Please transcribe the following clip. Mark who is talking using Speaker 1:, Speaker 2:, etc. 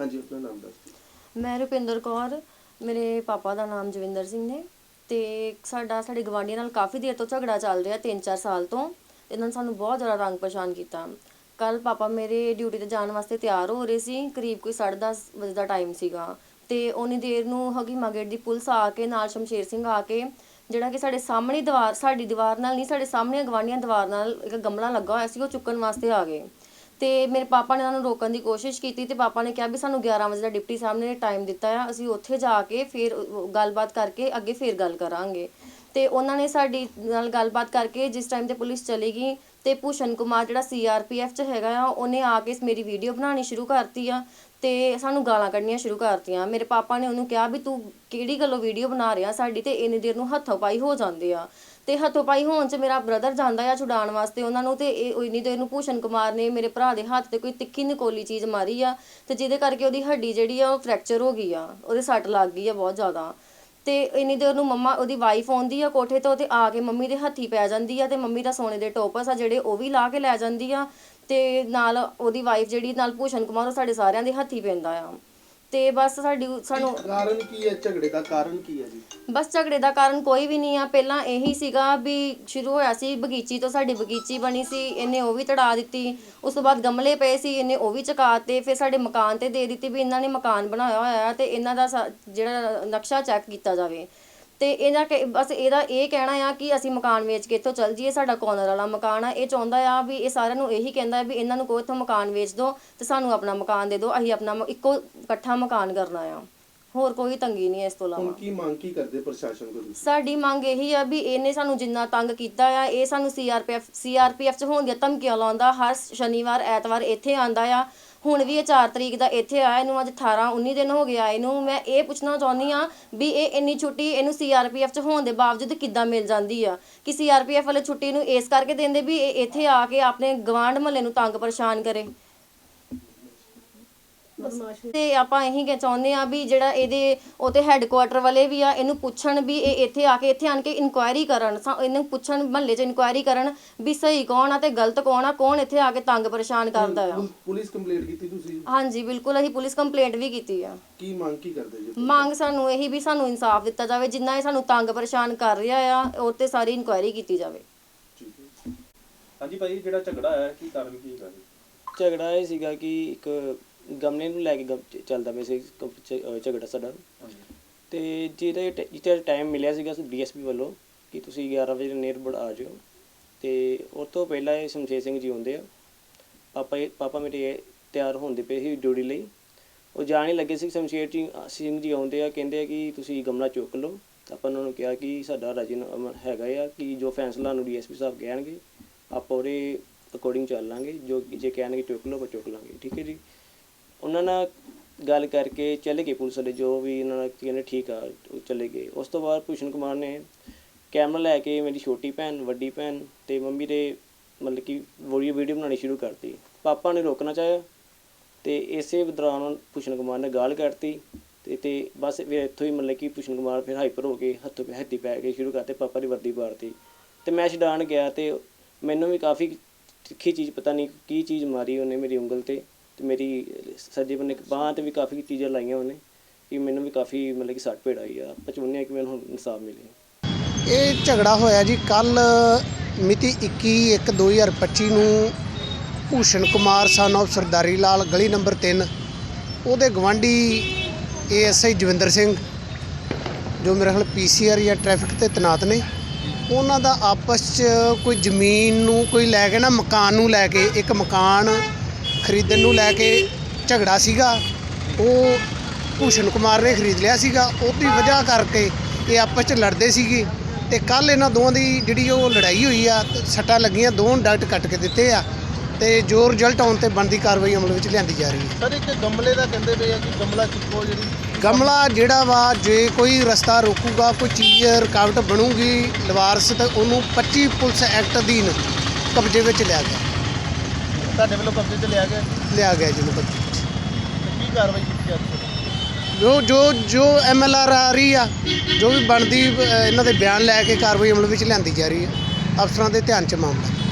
Speaker 1: ਹਾਂਜੀ, ਆਪਣਾ ਨਾਮ ਦੱਸ ਦਿਓ।
Speaker 2: ਮੈਂ ਰੁਪਿੰਦਰ ਕੌਰ, ਮੇਰੇ ਪਾਪਾ ਦਾ ਨਾਮ ਜਵਿੰਦਰ ਸਿੰਘ ਨੇ ਤੇ ਸਾਡਾ, ਸਾਡੇ ਗਵਾਂਢੀਆਂ ਨਾਲ ਕਾਫੀ ਦੇਰ ਤੋਂ ਝਗੜਾ ਚੱਲ ਰਿਹਾ 3-4 ਸਾਲ ਤੋਂ। ਇਹਨਾਂ ਨੇ ਸਾਨੂੰ ਬਹੁਤ ਜ਼ਿਆਦਾ ਰੰਗ ਪਛਾਣ ਕੀਤਾ। ਕੱਲ ਪਾਪਾ ਮੇਰੇ ਡਿਊਟੀ ਤੇ ਜਾਣ ਵਾਸਤੇ ਤਿਆਰ ਹੋ ਰਹੇ ਸੀ, ਕਰੀਬ ਕੋਈ 10:30 ਵਜੇ ਦਾ ਟਾਈਮ ਸੀਗਾ। ਤੇ ਉਨੀ ਦੇਰ ਨੂੰ ਹਕੀਮਾ ਗੇਟ ਦੀ ਪੁਲਿਸ ਆ ਕੇ, ਨਾਲ ਸ਼ਮਸ਼ੇਰ ਸਿੰਘ ਆ ਕੇ, ਜਿਹੜਾ ਕਿ ਸਾਡੇ ਸਾਹਮਣੇ ਦੀਵਾਰ, ਸਾਡੀ ਦੀਵਾਰ ਨਾਲ ਨਹੀਂ, ਸਾਡੇ ਸਾਹਮਣੇ ਗਵਾਂਢੀਆਂ ਦੀਵਾਰ ਨਾਲ ਇੱਕ ਗਮਲਾ ਲੱਗਾ ਹੋਇਆ ਸੀ, ਉਹ ਚੁੱਕਣ ਵਾਸਤੇ ਆ ਗਏ। ਤੇ ਮੇਰੇ ਪਾਪਾ ਨੇ ਉਹਨਾਂ ਨੂੰ ਰੋਕਣ ਦੀ ਕੋਸ਼ਿਸ਼ ਕੀਤੀ ਤੇ ਪਾਪਾ ਨੇ ਕਿਹਾ ਵੀ ਸਾਨੂੰ 11 ਵਜੇ ਦਾ ਡਿਪਟੀ ਸਾਹਿਬ ਨੇ ਟਾਈਮ ਦਿੱਤਾ ਆ, ਅਸੀਂ ਉੱਥੇ ਜਾ ਕੇ ਫਿਰ ਗੱਲਬਾਤ ਕਰਕੇ ਅੱਗੇ ਫਿਰ ਗੱਲ ਕਰਾਂਗੇ। ਤੇ ਉਹਨਾਂ ਨੇ ਸਾਡੀ ਨਾਲ ਗੱਲਬਾਤ ਕਰਕੇ ਜਿਸ ਟਾਈਮ ਤੇ ਪੁਲਿਸ ਚਲੀ ਗਈ ਤੇ ਭੂਸ਼ਣ ਕੁਮਾਰ ਜਿਹੜਾ ਸੀਆਰਪੀਐਫ ਚ ਹੈਗਾ ਆ, ਉਹਨੇ ਆ ਕੇ ਮੇਰੀ ਵੀਡੀਓ ਬਣਾਉਣੀ ਸ਼ੁਰੂ ਕਰਤੀ ਆ ਤੇ ਸਾਨੂੰ ਗਾਲਾਂ ਕੱਢਣੀਆਂ ਸ਼ੁਰੂ ਕਰਤੀਆਂ। ਮੇਰੇ ਪਾਪਾ ਨੇ ਉਹਨੂੰ ਕਿਹਾ ਵੀ ਤੂੰ ਕਿਹੜੀ ਗੱਲੋਂ ਵੀਡੀਓ ਬਣਾ ਰਿਹਾ, ਸਾਡੀ ਤੇ ਇੰਨੀ ਦੇਰ ਨੂੰ ਹੱਥੋਂ ਪਾਈ ਹੋ ਜਾਂਦੇ ਆ। ਤੇ ਹੱਥੋਂ ਪਾਈ ਹੋਣ ਚ ਮੇਰਾ ਬ੍ਰਦਰ ਜਾਂਦਾ ਆ ਛੁਡਾਉਣ ਵਾਸਤੇ। ਉਹਨਾਂ ਨੂੰ ਤੇ ਇਹ ਇੰਨੀ ਦੇਰ ਨੂੰ ਭੂਸ਼ਣ ਕੁਮਾਰ ਨੇ ਮੇਰੇ ਭਰਾ ਦੇ ਹੱਥ ਤੇ ਕੋਈ ਤਿੱਖੀ ਨਕੋਲੀ ਚੀਜ਼ ਮਾਰੀ ਆ ਤੇ ਜਿਹਦੇ ਕਰਕੇ ਉਹਦੀ ਹੱਡੀ ਜਿਹੜੀ ਆ ਉਹ ਫ੍ਰੈਕਚਰ ਹੋ ਗਈ ਆ। ਉਹਦੇ ਸੱਟ ਲੱਗ ਗਈ ਆ ਬਹੁਤ ਜ਼ਿਆਦਾ। ਤੇ ਇੰਨੀ ਦੇਰ ਨੂੰ ਮੰਮਾ ਉਹਦੀ ਵਾਈਫ ਆਉਂਦੀ ਆ ਕੋਠੇ ਤੋਂ ਤੇ ਆ ਕੇ ਮੰਮੀ ਦੇ ਹੱਥੀ ਪੈ ਜਾਂਦੀ ਆ ਤੇ ਮੰਮੀ ਦਾ ਸੋਨੇ ਦੇ ਟੋਪਸ ਆ ਜਿਹੜੇ ਉਹ ਵੀ ਲਾ ਕੇ ਲੈ ਜਾਂਦੀ ਆ ਤੇ ਨਾਲ ਉਹਦੀ ਵਾਈਫ ਜਿਹੜੀ ਨਾਲ ਭੂਸ਼ਣ ਕੁਮਾਰ ਉਹ ਸਾਡੇ ਸਾਰਿਆਂ ਦੇ ਹੱਥੀ ਪੈਂਦਾ ਆ। ਤੇ ਬਸ ਸਾਡੀ ਸਾਨੂੰ
Speaker 1: ਕਾਰਨ ਕੀ ਹੈ? ਝਗੜੇ ਦਾ ਕਾਰਨ ਕੀ ਹੈ ਜੀ?
Speaker 2: ਬਸ ਝਗੜੇ ਦਾ ਕਾਰਨ ਕੋਈ ਵੀ ਨਹੀਂ ਆ। ਪਹਿਲਾਂ ਇਹੀ ਸੀਗਾ ਵੀ ਸ਼ੁਰੂ ਹੋਇਆ ਸੀ ਬਗੀਚੀ ਤੋਂ ਸਾਡੀ ਬਗੀਚੀ ਬਣੀ ਸੀ ਇਹਨੇ ਉਹ ਵੀ ਤੜਾ ਦਿੱਤੀ। ਉਸ ਤੋਂ ਬਾਅਦ ਗਮਲੇ ਪਏ ਸੀ ਇਹਨੇ ਉਹ ਵੀ ਚਕਾਤੇ ਫਿਰ ਸਾਡੇ ਮਕਾਨ ਤੇ ਦੇ ਦਿੱਤੀ ਵੀ ਇਹਨਾਂ ਨੇ ਮਕਾਨ ਬਣਾਇਆ ਹੋਇਆ ਹੈ ਤੇ ਇਹਨਾਂ ਦਾ ਸਾ- ਜਿਹੜਾ ਨਕਸ਼ਾ ਚੈੱਕ ਕੀਤਾ ਜਾਵੇ। ਤੇ ਇਹਨਾਂ ਕਿ ਬਸ ਇਹਦਾ ਇਹ ਕਹਿਣਾ ਆ ਕਿ ਅਸੀਂ ਮਕਾਨ ਵੇਚ ਕੇ ਇੱਥੋਂ ਚੱਲ ਜਾਈਏ ਸਾਡਾ ਕੋਰਨਰ ਵਾਲਾ ਮਕਾਨ ਆ। ਇਹ ਚਾਹੁੰਦਾ ਆ ਵੀ ਇਹ ਸਾਰਿਆਂ ਨੂੰ ਇਹੀ ਕਹਿੰਦਾ ਵੀ ਇਹਨਾਂ ਨੂੰ ਕੋਈ ਇੱਥੋਂ ਮਕਾਨ ਵੇਚ ਦਿਓ ਤੇ ਸਾਨੂੰ ਆਪਣਾ ਮਕਾਨ ਦੇ ਦਿਓ ਅਸੀਂ ਆਪਣਾ ਮ- ਇੱਕੋ ਇਕੱਠਾ ਮਕਾਨ ਕਰਨਾ ਆ। ਹੋਰ ਕੋਈ ਤੰਗੀ ਨਹੀਂ ਹੈ ਇਸ ਤੋਂ ਇਲਾਵਾ।
Speaker 1: ਹੁਣ ਕੀ ਮੰਗ ਕੀ ਕਰਦੇ ਪ੍ਰਸ਼ਾਸਨ ਕੋਲ? ਤੁਸੀਂ
Speaker 2: ਸਾਡੀ ਮੰਗ ਇਹੀ ਆ ਵੀ ਇਹਨੇ ਸਾਨੂੰ ਜਿੰਨਾ ਤੰਗ ਕੀਤਾ ਆ ਇਹ ਸਾਨੂੰ ਸੀਆਰਪੀਐਫ ਸੀਆਰਪੀਐਫ ਚ ਹੋਣ ਦੀਆਂ ਧਮਕੀਆਂ ਲਾਉਂਦਾ। ਹਰ ਸ਼ਨੀਵਾਰ ਐਤਵਾਰ ਇੱਥੇ ਆਂਦਾ ਆ। ਹੁਣ ਵੀ ਇਹ 4 ਤਰੀਕ ਦਾ ਇੱਥੇ ਆਇਆ, ਇਹਨੂੰ ਅੱਜ 18 19 ਦਿਨ ਹੋ ਗਿਆ ਇਹਨੂੰ। ਮੈਂ ਇਹ ਪੁੱਛਣਾ ਚਾਹੁੰਦੀ ਆ ਵੀ ਇਹ ਇੰਨੀ ਛੁੱਟੀ ਇਹਨੂੰ ਸੀਆਰਪੀਐਫ ਚ ਹੋਣ ਦੇ ਬਾਵਜੂਦ ਕਿੱਦਾਂ ਮਿਲ ਜਾਂਦੀ ਆ? ਕਿ ਸੀਆਰਪੀਐਫ ਵਾਲੇ ਛੁੱਟੀ ਨੂੰ ਇਸ ਕਰਕੇ ਦਿੰਦੇ ਵੀ ਇਹ ਇੱਥੇ ਆ ਕੇ ਆਪਣੇ ਗਵਾਂਢ ਮਹੱਲੇ ਨੂੰ ਤੰਗ ਪਰੇਸ਼ਾਨ ਕਰੇ। ਤੇ ਆਪਾਂ ਇਹੀ ਕਿ ਚਾਹੁੰਦੇ ਆ ਵੀ ਜਿਹੜਾ ਇਹਦੇ ਉਹਤੇ ਹੈੱਡਕੁਆਟਰ ਵਾਲੇ ਵੀ ਆ ਇਹਨੂੰ ਪੁੱਛਣ ਵੀ ਇਹ ਇੱਥੇ ਆ ਕੇ ਇੱਥੇ ਆਣ ਕੇ ਇਨਕੁਆਇਰੀ ਕਰਨ ਸਾ- ਇਹਨੂੰ ਪੁੱਛਣ ਮਹੱਲੇ 'ਚ ਇਨਕੁਆਇਰੀ ਕਰਨ ਵੀ ਸਹੀ ਕੌਣ ਆ ਤੇ ਗਲਤ ਕੌਣ ਆ ਕੌਣ ਇੱਥੇ ਆ ਕੇ ਤੰਗ ਪਰੇਸ਼ਾਨ ਕਰਦਾ ਆ।
Speaker 1: ਪੁਲ- ਪੁਲਿਸ ਕੰਪਲੇਂਟ ਕੀਤੀ ਤੁਸੀਂ?
Speaker 2: ਹਾਂਜੀ ਬਿਲਕੁਲ ਅਸੀਂ ਪੁਲਿਸ ਕੰਪਲੇਂਟ ਵੀ ਕੀਤੀ ਆ।
Speaker 1: ਕੀ ਮੰਗ ਕੀ ਕਰਦੇ ਜੀ
Speaker 2: ਮੰਗ ਸਾਨੂੰ ਇਹੀ ਵੀ ਸਾਨੂੰ ਇਨਸਾਫ ਦਿੱਤਾ ਜਾਵੇ ਜਿੰਨਾ ਇਹ ਸਾਨੂੰ ਤੰਗ ਪਰੇਸ਼ਾਨ ਕਰ ਰਿਹਾ ਆ ਉਹ ਤੇ ਸਾਰੀ ਇਨਕੁਆਇਰੀ ਕੀਤੀ ਜਾਵੇ।
Speaker 1: ਹੈ
Speaker 3: ਹਾਂਜੀ ਭਾਈ ਜਿਹੜਾ ਝਗੜਾ ਆਇਆ ਕੀ ਕਾਰਨ ਕੀ ਜੀ?
Speaker 4: ਝਗੜਾ ਇਹ ਸੀਗਾ ਕਿ ਇੱਕ ਗਮਲੇ ਨੂੰ ਲੈ ਕੇ ਗਮ- ਚ- ਚੱਲਦਾ ਪਿਆ ਸੀ ਕ- ਝ- ਅਹ ਝਗੜਾ ਸਾਡਾ। ਤੇ ਜਿਹਦੇ ਟ- ਜਿਹਦੇ ਟਾਈਮ ਮਿਲਿਆ ਸੀਗਾ ਡੀਐਸਪੀ ਵੱਲੋਂ ਕਿ ਤੁਸੀਂ 11 ਵਜੇ ਨੇਰਬੜ ਆ ਜਾਓ ਤੇ ਉਸ ਤੋਂ ਪਹਿਲਾਂ ਇਹ ਸ਼ਮਸ਼ੇਰ ਸਿੰਘ ਜੀ ਆਉਂਦੇ ਆ। ਪਾਪਾ ਇਹ- ਪਾਪਾ ਮੇਰੇ ਤਿਆਰ ਹੁੰਦੇ ਪਏ ਸੀ ਡਿਊਟੀ ਲਈ। ਉਹ ਜਾਣ ਹੀ ਲੱਗੇ ਸੀ ਸ਼ਮਸ਼ੇਰ ਜੀ ਸਿੰਘ ਜੀ ਆਉਂਦੇ ਆ ਕਹਿੰਦੇ ਆ ਕਿ ਤੁਸੀਂ ਗਮਲਾ ਚੁੱਕ ਲਓ। ਆਪਾਂ ਉਹਨਾਂ ਨੂੰ ਕਿਹਾ ਕਿ ਸਾਡਾ ਰਾਜੀਨਾਮਾ ਹੈਗਾ ਆ ਕਿ ਜੋ ਫੈਸਲਾ ਨੂੰ ਡੀਐਸਪੀ ਸਾਹਿਬ ਕਹਿਣਗੇ ਆਪਾਂ ਉਹਦੇ ਅਕੋਰਡਿੰਗ ਚੱਲਾਂਗੇ ਜੋ ਜੇ ਕਹਿਣਗੇ ਚੁੱਕ ਲਓ ਆਪਾਂ ਚੁੱਕ ਲਾਂਗੇ। ਠੀਕ ਹੈ ਜੀ? ਉਹਨਾਂ ਨਾਲ ਗੱਲ ਕਰਕੇ ਚਲੇ ਗਏ ਪੁਲਿਸ ਵਾਲੇ, ਜੋ ਵੀ ਉਹਨਾਂ ਨਾਲ ਕਹਿੰਦੇ ਠੀਕ ਆ, ਉਹ ਚਲੇ ਗਏ। ਉਸ ਤੋਂ ਬਾਅਦ ਭੂਸ਼ਣ ਕੁਮਾਰ ਨੇ ਕੈਮਰਾ ਲੈ ਕੇ ਮੇਰੀ ਛੋਟੀ ਭੈਣ, ਵੱਡੀ ਭੈਣ ਅਤੇ ਮੰਮੀ ਦੇ ਮਤਲਬ ਕਿ ਵੀਡੀਓ ਵੀਡੀਓ ਬਣਾਉਣੀ ਸ਼ੁਰੂ ਕਰਤੀ। ਪਾਪਾ ਨੇ ਰੋਕਣਾ ਚਾਹਿਆ ਅਤੇ ਇਸੇ ਦੌਰਾਨ ਭੂਸ਼ਣ ਕੁਮਾਰ ਨੇ ਗਾਲ ਕੱਢਤੀ ਅਤੇ ਤੇ ਬਸ ਫਿਰ ਇੱਥੋਂ ਹੀ ਮਤਲਬ ਕਿ ਭੂਸ਼ਣ ਕੁਮਾਰ ਫਿਰ ਹਾਈਪਰ ਹੋ ਕੇ ਹੱਥੋਂ ਪੈ, ਹੱਥੀ ਪੈ ਕੇ ਸ਼ੁਰੂ ਕਰਤੇ, ਪਾਪਾ ਦੀ ਵਰਦੀ ਪਾੜਤੀ ਅਤੇ ਮੈਂ ਛਡਾਣ ਗਿਆ ਅਤੇ ਮੈਨੂੰ ਵੀ ਕਾਫੀ ਤਿੱਖੀ ਚੀਜ਼, ਪਤਾ ਨਹੀਂ ਕੀ ਚੀਜ਼ ਮਾਰੀ ਉਹਨੇ ਮੇਰੀ ਉਂਗਲ ਤੇ। ਤੇ ਮੇਰੀ ਸੱਜੇ ਬੰਨੇ ਬਾਹਾਂ ਤੇ ਵੀ ਕਾਫੀ ਚੀਜ਼ਾਂ ਲਾਈਆਂ ਉਹਨੇ ਕਿ ਮੈਨੂੰ ਵੀ ਕਾਫੀ ਮਤਲਬ ਕਿ ਸੱਟ ਭੇੜ ਆਈ ਆ ਪਚਵੰਨਿਆ ਕਿ ਮੈਨੂੰ ਹੁਣ ਇਨਸਾਫ ਮਿਲੇ
Speaker 5: ਇਹ ਝਗੜਾ ਹੋਇਆ ਜੀ ਕੱਲ ਮਿਤੀ 21/1/2025 ਨੂੰ ਭੂਸ਼ਣ ਕੁਮਾਰ ਸਨ of ਸਰਦਾਰੀ ਲਾਲ, ਗਲੀ ਨੰਬਰ 3 ਉਹਦੇ ਗਵਾਂਢੀ ਏਐਸਆਈ ਜਵਿੰਦਰ ਸਿੰਘ, ਜੋ ਮੇਰੇ ਖਿਆਲ ਪੀਸੀਆਰ ਜਾਂ ਟ੍ਰੈਫਿਕ ਤੇ ਤੈਨਾਤ ਨੇ, ਉਹਨਾਂ ਦਾ ਆਪਸ 'ਚ ਕੋਈ ਜ਼ਮੀਨ ਨੂੰ ਕੋਈ ਲੈ ਕੇ ਨਾ ਮਕਾਨ ਨੂੰ ਲੈ ਕੇ ਇੱਕ ਮਕਾਨ ਖਰੀਦਣ ਨੂੰ ਲੈ ਕੇ ਝਗੜਾ ਸੀਗਾ ਉਹ ਭੂਸ਼ਣ ਕੁਮਾਰ ਨੇ ਖਰੀਦ ਲਿਆ ਸੀਗਾ। ਉਹਦੀ ਵਜ੍ਹਾ ਕਰਕੇ ਇਹ ਆਪਸ 'ਚ ਲੜਦੇ ਸੀਗੇ ਤੇ ਕੱਲ ਇਹਨਾਂ ਦੋਵਾਂ ਦੀ ਜਿਹੜੀ ਉਹ ਲੜਾਈ ਹੋਈ ਆ ਸੱਟਾਂ ਲੱਗੀਆਂ ਦੋਵਾਂ ਡਾਕਟ ਕੱਟ ਕੇ ਦਿੱਤੇ ਆ ਤੇ ਜੋ ਰਿਜ਼ਲਟ ਆਉਣ ਤੇ ਬਣਦੀ ਕਾਰਵਾਈ ਅਮਲ ਵਿੱਚ ਲਿਆਂਦੀ ਜਾ ਰਹੀ ਹੈ।
Speaker 1: ਸਰ ਇੱਕ ਗਮਲੇ ਦਾ ਕਹਿੰਦੇ ਪਏ ਆ ਕਿ ਗਮਲਾ ਚੁੱਕੋ ਜਿਹੜੀ
Speaker 5: ਗਮਲਾ ਜਿਹੜਾ ਵਾ ਜੇ ਕੋਈ ਰਸਤਾ ਰੋਕੂਗਾ ਕੋਈ ਚੀਜ਼ ਰੁਕਾਵਟ ਬਣੂਗੀ ਲਵਾਰਸ ਤੇ ਉਹਨੂੰ 25 ਪੁਲਿਸ ਐਕਟ ਅਧੀਨ ਕਬਜ਼ੇ ਵਿੱਚ ਲਿਆ ਗਿਆ।
Speaker 1: ਤੁਹਾਡੇ ਵੱਲੋਂ ਕਬਜ਼ੇ ਤੇ ਲਿਆ ਗਿਆ?
Speaker 5: ਲਿਆ ਗਿਆ ਜੀ ਉਹਨੂੰ ਕਬਜ਼ੇ ਵਿੱਚ
Speaker 1: ਤੇ ਕੀ ਕਾਰਵਾਈ ਕੀਤੀ ਜਾ ਰਹੀ ਹੈ?
Speaker 5: ਜੋ ਜੋ ਜੋ ਐਮਐਲਆਰ ਆ ਰਹੀ ਆ ਜੋ ਵੀ ਬਣਦੀ ਅ, ਇਹਨਾਂ ਦੇ ਬਿਆਨ ਲੈ ਕੇ ਕਾਰਵਾਈ ਅਮਲ ਵਿੱਚ ਲਿਆਂਦੀ ਜਾ ਰਹੀ ਹੈ। ਅਫਸਰਾਂ ਦੇ ਧਿਆਨ ਚ ਮਾਮਲਾ।